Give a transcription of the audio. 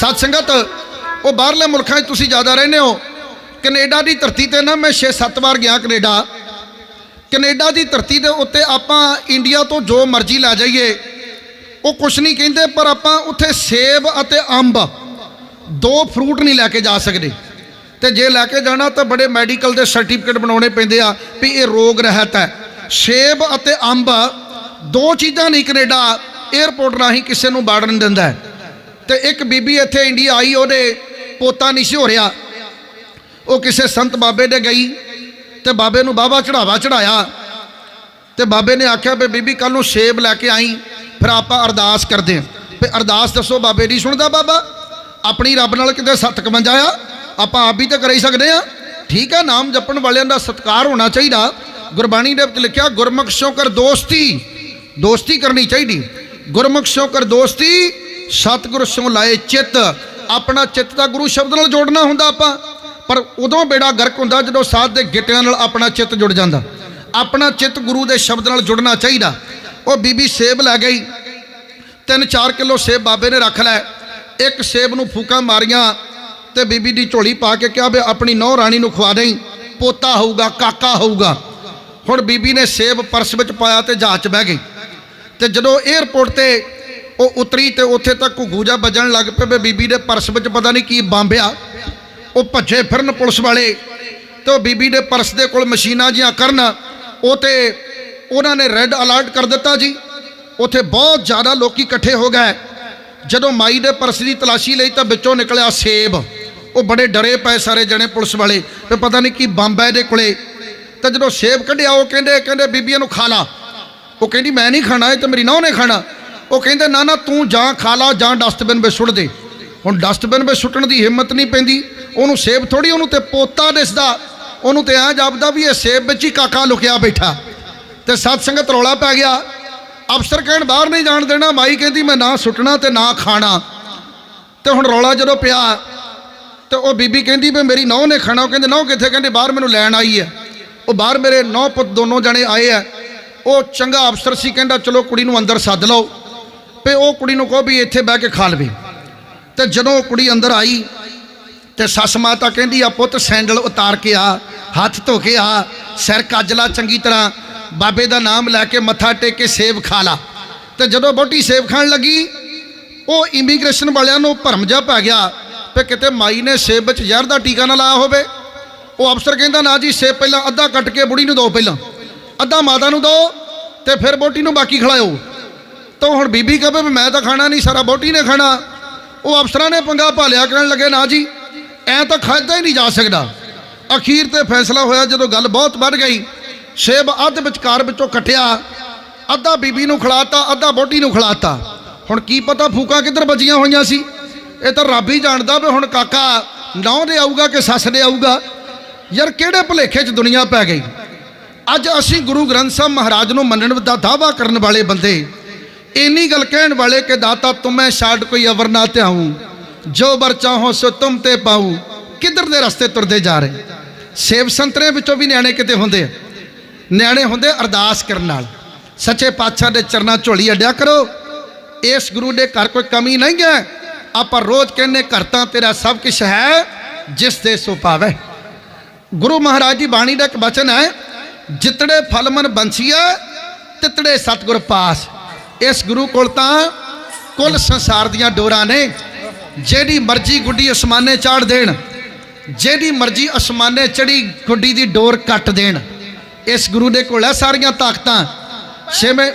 ਸਤ ਸੰਗਤ, ਉਹ ਬਾਹਰਲੇ ਮੁਲਕਾਂ 'ਚ ਤੁਸੀਂ ਜ਼ਿਆਦਾ ਰਹਿੰਦੇ ਹੋ। ਕੈਨੇਡਾ ਦੀ ਧਰਤੀ ਤੇ ਨਾ ਮੈਂ 6-7 ਵਾਰ ਗਿਆ ਕੈਨੇਡਾ। ਕੈਨੇਡਾ ਦੀ ਧਰਤੀ ਦੇ ਉੱਤੇ ਆਪਾਂ ਇੰਡੀਆ ਤੋਂ ਜੋ ਮਰਜ਼ੀ ਲੈ ਜਾਈਏ, ਉਹ ਕੁਛ ਨਹੀਂ ਕਹਿੰਦੇ, ਪਰ ਆਪਾਂ ਉੱਥੇ ਸੇਬ ਅਤੇ ਅੰਬ ਦੋ ਫਰੂਟ ਨਹੀਂ ਲੈ ਕੇ ਜਾ ਸਕਦੇ। ਤੇ ਜੇ ਲੈ ਕੇ ਜਾਣਾ ਤਾਂ ਬੜੇ ਮੈਡੀਕਲ ਦੇ ਸਰਟੀਫਿਕੇਟ ਬਣਾਉਣੇ ਪੈਂਦੇ ਆ ਵੀ ਇਹ ਰੋਗ ਰਹਿਤ ਹੈ। ਸੇਬ ਅਤੇ ਅੰਬ ਦੋ ਚੀਜ਼ਾਂ ਨਹੀਂ ਕੈਨੇਡਾ 에ਅਰਪੋਰਟ ਰਾਹੀਂ ਕਿਸੇ ਨੂੰ ਬਾੜਨ ਦਿੰਦਾ ਹੈ। ਤੇ ਇੱਕ ਬੀਬੀ ਇੱਥੇ ਇੰਡੀਆ ਆਈ, ਉਹਦੇ ਪੋਤਾ ਨਹੀਂ ਸੀ ਹੋ ਰਿਹਾ। ਉਹ ਕਿਸੇ ਸੰਤ ਬਾਬੇ ਦੇ ਗਈ ਤੇ ਬਾਬੇ ਨੂੰ ਬਾਬਾ ਚੜਾਵਾ ਚੜਾਇਆ ਤੇ ਬਾਬੇ ਨੇ ਆਖਿਆ ਵੀ ਬੀਬੀ ਕੱਲ ਨੂੰ ਸੇਬ ਲੈ ਕੇ ਆਈ, ਫਿਰ ਆਪਾਂ ਅਰਦਾਸ ਕਰਦੇ ਹਾਂ ਵੀ ਅਰਦਾਸ ਦੱਸੋ ਬਾਬੇ ਦੀ, ਸੁਣਦਾ ਬਾਬਾ? ਆਪਣੀ ਰੱਬ ਨਾਲ ਕਿਤੇ ਸੱਤ ਕਵੰਜਾ ਆ ਆਪਾਂ ਆਪ ਵੀ ਤਾਂ ਕਰ ਹੀ ਸਕਦੇ ਆ। ਠੀਕ ਹੈ ਨਾਮ ਜਪਣ ਵਾਲਿਆਂ ਦਾ ਸਤਿਕਾਰ ਹੋਣਾ ਚਾਹੀਦਾ। ਗੁਰਬਾਣੀ ਦੇ ਵਿੱਚ ਲਿਖਿਆ, ਗੁਰਮੁਖ ਸਿਓ ਕਰ ਦੋਸਤੀ ਦੋਸਤੀ ਕਰਨੀ ਚਾਹੀਦੀ। ਗੁਰਮੁਖ ਸਿਓ ਕਰ ਦੋਸਤੀ ਸਤਿਗੁਰ ਸਿਓ ਲਾਏ ਚਿੱਤ, ਆਪਣਾ ਚਿੱਤ ਤਾਂ ਗੁਰੂ ਸ਼ਬਦ ਨਾਲ ਜੋੜਨਾ ਹੁੰਦਾ ਆਪਾਂ, ਪਰ ਉਦੋਂ ਬੇੜਾ ਗਰਕ ਹੁੰਦਾ ਜਦੋਂ ਸਾਧ ਦੇ ਗਿੱਟਿਆਂ ਨਾਲ ਆਪਣਾ ਚਿੱਤ ਜੁੜ ਜਾਂਦਾ। ਆਪਣਾ ਚਿੱਤ ਗੁਰੂ ਦੇ ਸ਼ਬਦ ਨਾਲ ਜੁੜਨਾ ਚਾਹੀਦਾ। ਉਹ ਬੀਬੀ ਸੇਬ ਲੈ ਗਈ 3-4 ਕਿਲੋ ਸੇਬ ਬਾਬੇ ਨੇ ਰੱਖ ਲੈ, ਇੱਕ ਸੇਬ ਨੂੰ ਫੂਕਾਂ ਮਾਰੀਆਂ ਤੇ ਬੀਬੀ ਦੀ ਝੋਲੀ ਪਾ ਕੇ ਕਿਹਾ ਵੀ ਆਪਣੀ ਨੌ ਰਾਣੀ ਨੂੰ ਖਵਾ ਦੇਈ, ਪੋਤਾ ਹੋਊਗਾ, ਕਾਕਾ ਹੋਊਗਾ। ਹੁਣ ਬੀਬੀ ਨੇ ਸੇਬ ਪਰਸ ਵਿੱਚ ਪਾਇਆ ਤੇ ਜਹਾਜ਼ 'ਚ ਬਹਿ ਗਈ। ਤੇ ਜਦੋਂ 에ਅਰਪੋਰਟ ਤੇ ਉਹ ਉਤਰੀ ਤੇ ਉੱਥੇ ਤਾਂ ਘੁੱਗੂ ਜਾ ਵੱਜਣ ਲੱਗ ਪਏ ਵੀ ਬੀਬੀ ਦੇ ਪਰਸ ਵਿੱਚ ਪਤਾ ਨਹੀਂ ਕੀ ਬੰਬਿਆ। ਉਹ ਭੱਜੇ ਫਿਰਨ ਪੁਲਿਸ ਵਾਲੇ ਤੇ ਉਹ ਬੀਬੀ ਦੇ ਪਰਸ ਦੇ ਕੋਲ ਮਸ਼ੀਨਾਂ ਜੀਆਂ ਕਰਨ, ਉਹ ਤੇ ਉਹਨਾਂ ਨੇ ਰੈੱਡ ਅਲਰਟ ਕਰ ਦਿੱਤਾ ਜੀ। ਉੱਥੇ ਬਹੁਤ ਜ਼ਿਆਦਾ ਲੋਕੀ ਇਕੱਠੇ ਹੋ ਗਏ। ਜਦੋਂ ਮਾਈ ਦੇ ਪਰਸ ਦੀ ਤਲਾਸ਼ੀ ਲਈ ਤਾਂ ਵਿੱਚੋਂ ਨਿਕਲਿਆ ਸੇਬ। ਉਹ ਬੜੇ ਡਰੇ ਪਏ ਸਾਰੇ ਜਣੇ ਪੁਲਿਸ ਵਾਲੇ ਤੇ ਪਤਾ ਨਹੀਂ ਕੀ ਬੰਬ ਹੈ ਇਹਦੇ ਕੋਲੇ। ਤਾਂ ਜਦੋਂ ਸੇਬ ਕੱਢਿਆ, ਉਹ ਕਹਿੰਦੇ ਕਹਿੰਦੇ ਬੀਬੀਆਂ ਨੂੰ ਖਾ ਲਾ। ਉਹ ਕਹਿੰਦੀ, ਮੈਂ ਨਹੀਂ ਖਾਣਾ, ਇਹ ਤਾਂ ਮੇਰੀ ਨੌਂ ਨੇ ਖਾਣਾ। ਉਹ ਕਹਿੰਦੇ, ਨਾ ਨਾ, ਤੂੰ ਜਾਂ ਖਾ ਲਾ ਜਾਂ ਡਸਟਬਿਨ ਵਿੱਚ ਸੁੱਟ ਦੇ। ਹੁਣ ਡਸਟਬਿਨ ਵਿੱਚ ਸੁੱਟਣ ਦੀ ਹਿੰਮਤ ਨਹੀਂ ਪੈਂਦੀ। ਉਹਨੂੰ ਸੇਬ ਥੋੜੀ ਉਹਨੂੰ ਤੇ ਪੋਤਾ ਦਿਸਦਾ। ਉਹਨੂੰ ਤੇ ਐ ਜਾਪਦਾ ਵੀ ਇਹ ਸੇਬ ਵਿੱਚ ਹੀ ਕਾਕਾ ਲੁਕਿਆ ਬੈਠਾ। ਤੇ ਸਤ ਸੰਗਤ ਰੌਲਾ ਪੈ ਗਿਆ। ਅਫਸਰ ਕਹਿਣ, ਬਾਹਰ ਨਹੀਂ ਜਾਣ ਦੇਣਾ। ਮਾਈ ਕਹਿੰਦੀ, ਮੈਂ ਨਾ ਸੁੱਟਣਾ ਤੇ ਨਾ ਖਾਣਾ। ਤੇ ਹੁਣ ਰੌਲਾ ਜਦੋਂ ਪਿਆ ਤੇ ਉਹ ਬੀਬੀ ਕਹਿੰਦੀ ਵੀ ਮੇਰੀ ਨੌਂ ਨੇ ਖਾਣਾ। ਉਹ ਕਹਿੰਦੇ, ਨੌਂ ਕਿੱਥੇ? ਕਹਿੰਦੇ, ਬਾਹਰ ਮੈਨੂੰ ਲੈਣ ਆਈ ਹੈ। ਉਹ ਬਾਹਰ ਮੇਰੇ ਨੌ ਪੁੱਤ ਦੋਨੋਂ ਜਣੇ ਆਏ ਆ ਉਹ ਚੰਗਾ ਅਫਸਰ ਸੀ, ਕਹਿੰਦਾ, ਚਲੋ ਕੁੜੀ ਨੂੰ ਅੰਦਰ ਸੱਦ ਲਓ। ਤੇ ਉਹ ਕੁੜੀ ਨੂੰ ਕਹੋ ਵੀ ਇੱਥੇ ਬਹਿ ਕੇ ਖਾ ਲਵੇ। ਤੇ ਜਦੋਂ ਉਹ ਕੁੜੀ ਅੰਦਰ ਆਈ, ਤੇ ਸੱਸ ਮਾਤਾ ਕਹਿੰਦੀ, ਆ ਪੁੱਤ, ਸੈਂਡਲ ਉਤਾਰ ਕੇ ਆ, ਹੱਥ ਧੋ ਕੇ ਆ, ਸਿਰ ਕੱਜਲਾ ਚੰਗੀ ਤਰ੍ਹਾਂ, ਬਾਬੇ ਦਾ ਨਾਮ ਲੈ ਕੇ ਮੱਥਾ ਟੇਕ ਕੇ ਸੇਬ ਖਾ ਲਾ। ਤੇ ਜਦੋਂ ਬੋਟੀ ਸੇਬ ਖਾਣ ਲੱਗੀ, ਉਹ ਇਮੀਗ੍ਰੇਸ਼ਨ ਵਾਲਿਆਂ ਨੂੰ ਭਰਮ ਜਾ ਪੈ ਗਿਆ ਤੇ ਕਿਤੇ ਮਾਈ ਨੇ ਸੇਬ ਵਿੱਚ ਜ਼ਹਿਰ ਦਾ ਟੀਕਾ ਨਾ ਲਾਇਆ ਹੋਵੇ। ਉਹ ਅਫਸਰ ਕਹਿੰਦਾ, ਨਾ ਜੀ, ਸੇਬ ਪਹਿਲਾਂ ਅੱਧਾ ਕੱਟ ਕੇ ਬੁੜੀ ਨੂੰ ਦਿਓ ਪਹਿਲਾਂ। ਅੱਧਾ ਮਾਤਾ ਨੂੰ ਦਿਓ ਤੇ ਫਿਰ ਬੋਟੀ ਨੂੰ ਬਾਕੀ ਖਿਲਾਇਓ। ਤਾਂ ਹੁਣ ਬੀਬੀ ਕਹੇ ਵੀ ਮੈਂ ਤਾਂ ਖਾਣਾ ਨਹੀਂ, ਸਾਰਾ ਬੋਟੀ ਨੇ ਖਾਣਾ। ਉਹ ਅਫਸਰਾਂ ਨੇ ਪੰਗਾ ਭਾਲਿਆ ਕਰਨ ਲੱਗੇ, ਨਾ ਜੀ, ਐ ਤਾਂ ਖਾਦਾ ਹੀ ਨਹੀਂ ਜਾ ਸਕਦਾ। ਅਖੀਰ ਤੇ ਫੈਸਲਾ ਹੋਇਆ ਜਦੋਂ ਗੱਲ ਬਹੁਤ ਵੱਧ ਗਈ। ਸੇਬ ਅੱਧ ਵਿਚਕਾਰ ਵਿੱਚੋਂ ਕੱਟਿਆ, ਅੱਧਾ ਬੀਬੀ ਨੂੰ ਖਿਲਾਤਾ, ਅੱਧਾ ਬੋਟੀ ਨੂੰ ਖਿਲਾਤਾ। ਹੁਣ ਕੀ ਪਤਾ ਫੂਕਾਂ ਕਿੱਧਰ ਬਚੀਆਂ ਹੋਈਆਂ ਸੀ। ਇਹ ਤਾਂ ਰੱਬ ਹੀ ਜਾਣਦਾ ਵੀ ਹੁਣ ਕਾਕਾ ਨੌਂ ਦੇ ਆਊਗਾ ਕਿ ਸੱਸ ਦੇ ਆਊਗਾ। ਯਾਰ ਕਿਹੜੇ ਭੁਲੇਖੇ 'ਚ ਦੁਨੀਆ ਪੈ ਗਈ? ਅੱਜ ਅਸੀਂ ਗੁਰੂ ਗ੍ਰੰਥ ਸਾਹਿਬ ਮਹਾਰਾਜ ਨੂੰ ਮੰਨਣ ਦਾ ਦਾਵਾ ਕਰਨ ਵਾਲੇ ਬੰਦੇ ਇੰਨੀ ਗੱਲ ਕਹਿਣ ਵਾਲੇ ਕਿ ਦਾਤਾ ਤੁਮੈ ਛਾੜ ਕੋਈ ਅਵਰ ਨਾ ਧਿਆਉ ਜੋ ਬਰ ਚਾਹੋ, ਸੋ ਤੁਮ ਤੇ ਪਾਉ ਕਿੱਧਰ ਦੇ ਰਸਤੇ ਤੁਰਦੇ ਜਾ ਰਹੇ? ਸੇਵ ਸੰਤਰੇ ਵਿੱਚੋਂ ਵੀ ਨਿਆਣੇ ਕਿਤੇ ਹੁੰਦੇ ਆ? ਨਿਆਣੇ ਹੁੰਦੇ ਅਰਦਾਸ ਕਰਨ ਨਾਲ। ਸੱਚੇ ਪਾਤਸ਼ਾਹ ਦੇ ਚਰਨਾਂ ਝੋਲੀ ਅੱਡਿਆ ਕਰੋ। ਇਸ ਗੁਰੂ ਦੇ ਘਰ ਕੋਈ ਕਮੀ ਨਹੀਂ ਹੈ। ਆਪਾਂ ਰੋਜ਼ ਕਹਿੰਨੇ ਘਰ ਤਾਂ ਤੇਰਾ ਸਭ ਕੁਝ ਹੈ, ਜਿਸ ਦੇ ਸੋ ਪਾਵੇ। ਗੁਰੂ ਮਹਾਰਾਜ ਦੀ ਬਾਣੀ ਦਾ ਇੱਕ ਬਚਨ ਹੈ, ਜਿਤੜੇ ਫਲ ਮਨ ਬੰਸੀਆ ਤਿਤੜੇ ਸਤਗੁਰ ਪਾਸ। ਇਸ ਗੁਰੂ ਕੋਲ ਤਾਂ ਕੁੱਲ ਸੰਸਾਰ ਦੀਆਂ ਡੋਰਾਂ ਨੇ। ਜਿਹੜੀ ਮਰਜ਼ੀ ਗੁੱਡੀ ਅਸਮਾਨੇ ਚਾੜ ਦੇਣ ਜਿਹੜੀ ਮਰਜ਼ੀ ਅਸਮਾਨੇ ਚੜੀ ਗੁੱਡੀ ਦੀ ਡੋਰ ਕੱਟ ਦੇਣ। ਇਸ ਗੁਰੂ ਦੇ ਕੋਲ ਹੈ ਸਾਰੀਆਂ ਤਾਕਤਾਂ। ਛੇਵੇਂ